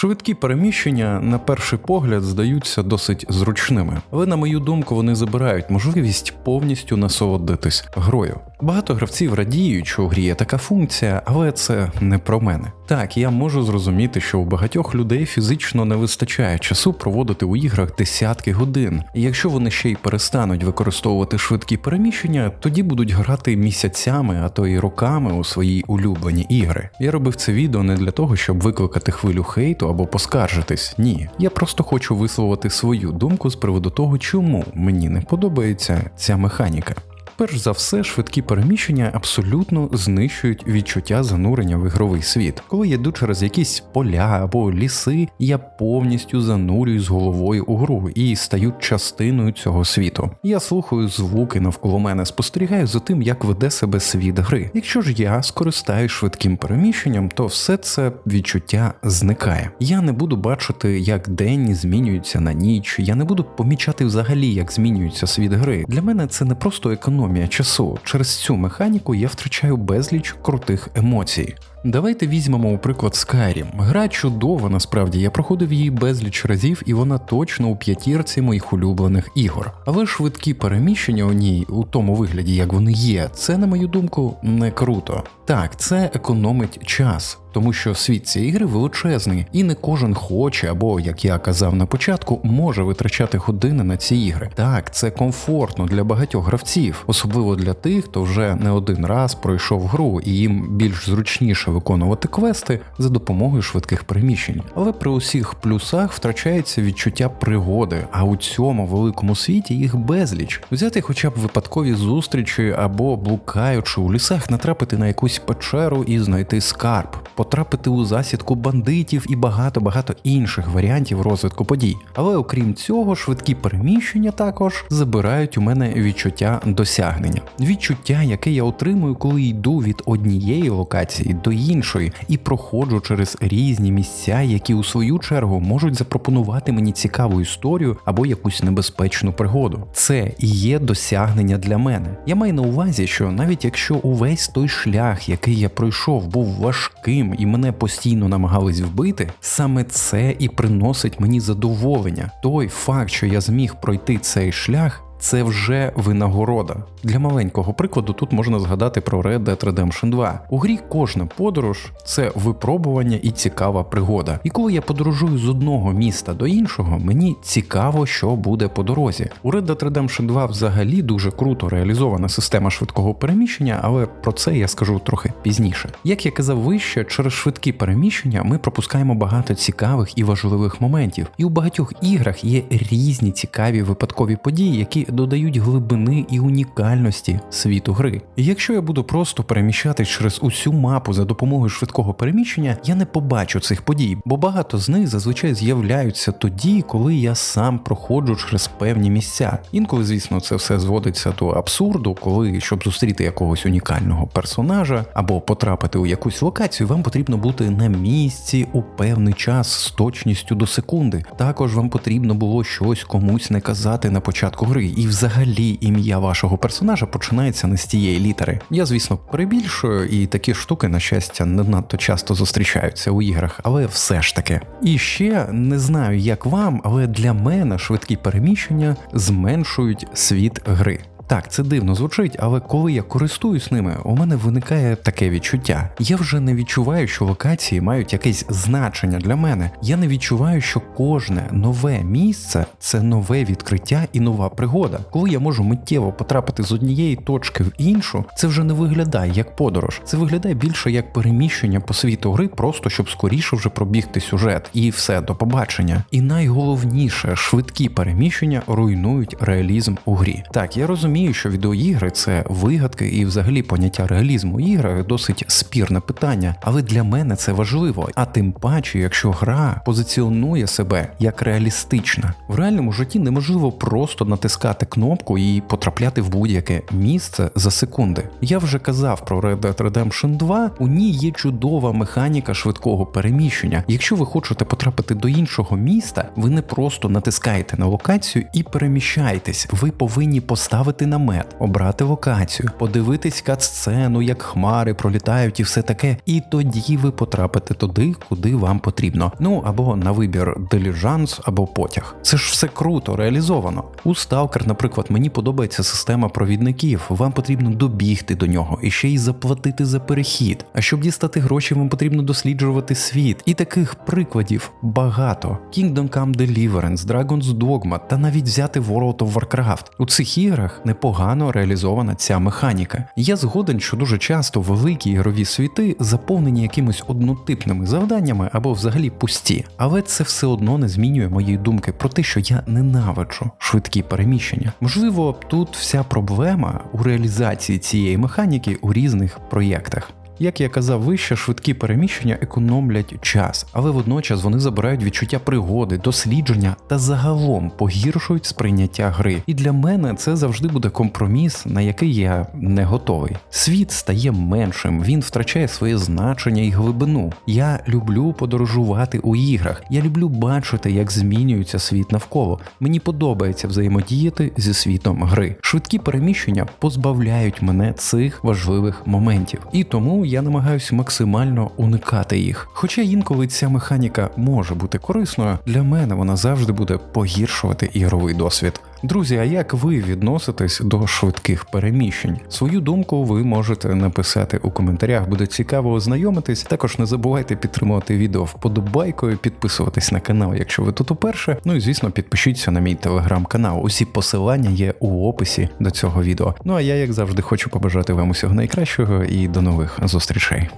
Швидкі переміщення на перший погляд здаються досить зручними, але на мою думку вони забирають можливість повністю насолодитись грою. Багато гравців радіють, що у грі є така функція, але це не про мене. Так, я можу зрозуміти, що у багатьох людей фізично не вистачає часу проводити у іграх десятки годин, і якщо вони ще й перестануть використовувати швидкі переміщення, тоді будуть грати місяцями, а то й роками у свої улюблені ігри. Я робив це відео не для того, щоб викликати хвилю хейту або поскаржитись. Ні, я просто хочу висловити свою думку з приводу того, чому мені не подобається ця механіка. Перш за все, швидкі переміщення абсолютно знищують відчуття занурення в ігровий світ. Коли я йду через якісь поля або ліси, я повністю занурююсь головою у гру і стаю частиною цього світу. Я слухаю звуки навколо мене, спостерігаю за тим, як веде себе світ гри. Якщо ж я скористаюсь швидким переміщенням, то все це відчуття зникає. Я не буду бачити, як день змінюється на ніч. Я не буду помічати взагалі, як змінюється світ гри. Для мене це не просто економія часу. Через цю механіку я втрачаю безліч крутих емоцій. Давайте візьмемо у приклад Skyrim. Гра чудова, насправді я проходив її безліч разів, і вона точно у п'ятірці моїх улюблених ігор. Але швидкі переміщення у ній у тому вигляді, як вони є, це, на мою думку, не круто. Так, це економить час. Тому що світ цієї ігри величезний, і не кожен хоче, або, як я казав на початку, може витрачати години на ці ігри. Так, це комфортно для багатьох гравців, особливо для тих, хто вже не один раз пройшов гру, і їм більш зручніше виконувати квести за допомогою швидких переміщень. Але при усіх плюсах втрачається відчуття пригоди, а у цьому великому світі їх безліч. Взяти хоча б випадкові зустрічі або блукаючи у лісах, натрапити на якусь печеру і знайти скарб потрапити у засідку бандитів і багато-багато інших варіантів розвитку подій. Але окрім цього, швидкі переміщення також забирають у мене відчуття досягнення, відчуття, яке я отримую, коли йду від однієї локації до і проходжу через різні місця, які у свою чергу можуть запропонувати мені цікаву історію або якусь небезпечну пригоду. Це і є досягнення для мене. Я маю на увазі, що навіть якщо увесь той шлях, який я пройшов, був важким і мене постійно намагались вбити, саме це і приносить мені задоволення. Той факт, що я зміг пройти цей шлях. Це вже винагорода. Для маленького прикладу тут можна згадати про Red Dead Redemption 2. У грі кожна подорож це випробування і цікава пригода. І коли я подорожую з одного міста до іншого, мені цікаво, що буде по дорозі. У Red Dead Redemption 2 взагалі дуже круто реалізована система швидкого переміщення, але про це я скажу трохи пізніше. Як я казав вище, через швидкі переміщення ми пропускаємо багато цікавих і важливих моментів. І у багатьох іграх є різні цікаві випадкові події, які додають глибини і унікальності світу гри. Якщо я буду просто переміщатись через усю мапу за допомогою швидкого переміщення, я не побачу цих подій, бо багато з них зазвичай з'являються тоді, коли я сам проходжу через певні місця. Інколи, звісно, це все зводиться до абсурду, коли щоб зустріти якогось унікального персонажа або потрапити у якусь локацію, вам потрібно бути на місці у певний час з точністю до секунди. Також вам потрібно було щось комусь не казати на початку гри і взагалі ім'я вашого персонажа починається не з тієї літери. Я, звісно, перебільшую, і такі штуки, на щастя, не надто часто зустрічаються у іграх, але все ж таки. І ще не знаю, як вам, але для мене швидкі переміщення зменшують світ гри. Так, це дивно звучить, але коли я користуюсь ними, у мене виникає таке відчуття. Я вже не відчуваю, що локації мають якесь значення для мене. Я не відчуваю, що кожне нове місце це нове відкриття і нова пригода. Коли я можу миттєво потрапити з однієї точки в іншу, це вже не виглядає як подорож. Це виглядає більше як переміщення по світу гри, просто щоб скоріше вже пробігти сюжет. І все, до побачення. І найголовніше, швидкі переміщення руйнують реалізм у грі. Так, я розумію розумію, що відеоігри це вигадки і взагалі поняття реалізму ігри досить спірне питання, але для мене це важливо. А тим паче, якщо гра позиціонує себе як реалістична. В реальному житті неможливо просто натискати кнопку і потрапляти в будь-яке місце за секунди. Я вже казав про Red Dead Redemption 2, у ній є чудова механіка швидкого переміщення. Якщо ви хочете потрапити до іншого міста, ви не просто натискаєте на локацію і переміщаєтесь, ви повинні поставити намет, обрати локацію, подивитись кат-сцену, як хмари пролітають і все таке, і тоді ви потрапите туди, куди вам потрібно. Ну або на вибір диліжанс або потяг. Це ж все круто реалізовано. У Stalker, наприклад, мені подобається система провідників. Вам потрібно добігти до нього і ще й заплатити за перехід. А щоб дістати гроші, вам потрібно досліджувати світ. І таких прикладів багато: Kingdom Come Deliverance, Dragon's Dogma та навіть взяти World of Warcraft. У цих іграх непогано реалізована ця механіка. Я згоден, що дуже часто великі ігрові світи заповнені якимись однотипними завданнями або взагалі пусті. Але це все одно не змінює моєї думки про те, що я ненавиджу швидкі переміщення. Можливо, тут вся проблема у реалізації цієї механіки у різних проєктах. Як я казав вище, швидкі переміщення економлять час, але водночас вони забирають відчуття пригоди, дослідження та загалом погіршують сприйняття гри. І для мене це завжди буде компроміс, на який я не готовий. Світ стає меншим, він втрачає своє значення і глибину. Я люблю подорожувати у іграх. Я люблю бачити, як змінюється світ навколо. Мені подобається взаємодіяти зі світом гри. Швидкі переміщення позбавляють мене цих важливих моментів. І тому я намагаюся максимально уникати їх. Хоча інколи ця механіка може бути корисною, для мене вона завжди буде погіршувати ігровий досвід. Друзі, а як ви відноситесь до швидких переміщень? Свою думку ви можете написати у коментарях, буде цікаво ознайомитись. Також не забувайте підтримувати відео вподобайкою, підписуватись на канал, якщо ви тут уперше. Ну і звісно, підпишіться на мій телеграм-канал. Усі посилання є у описі до цього відео. Ну а я, як завжди, хочу побажати вам усього найкращого і до нових зустрічей.